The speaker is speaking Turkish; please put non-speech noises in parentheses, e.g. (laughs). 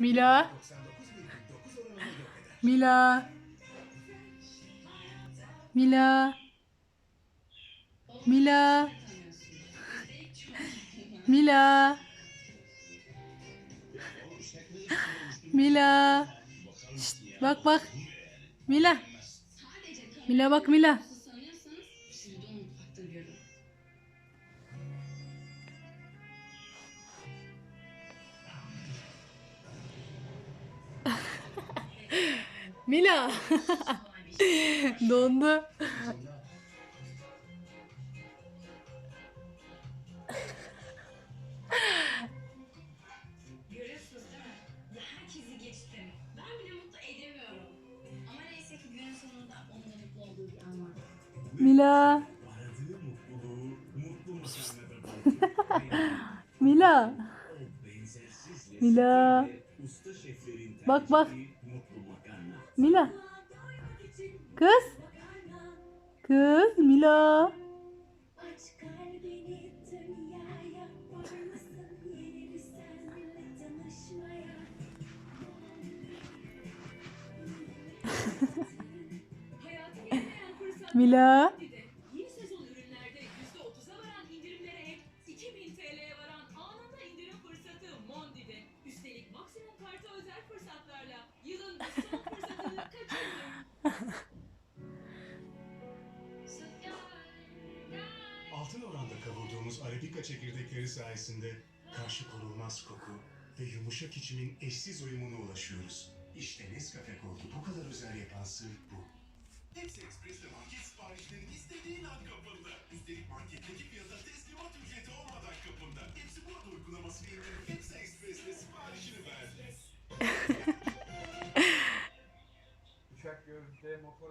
Mila. Mila. Mila. Mila. Mila. Mila. Şşt, bak bak. Mila. Mila bak Mila. Mila. (laughs) Dondu. Görüyorsunuz değil mi? Ya herkesi geçtim. Ben bile mutlu edemiyorum. Ama neyse ki günün sonunda onun da mutlu olduğu bir an var. Mila. Aradığı mutluluğu mutlu makarnada Mila. Mila. lezzetiyle usta şeflerin Bak, bak. Mila. Kız. Kız Mila. (laughs) Aç Altın oranda kavurduğumuz arabika çekirdekleri sayesinde karşı korulmaz koku ve yumuşak içimin eşsiz uyumuna ulaşıyoruz. İşte Nescafe Gold'u bu kadar özel yapan sır bu. Verdi. Uçak görünce motor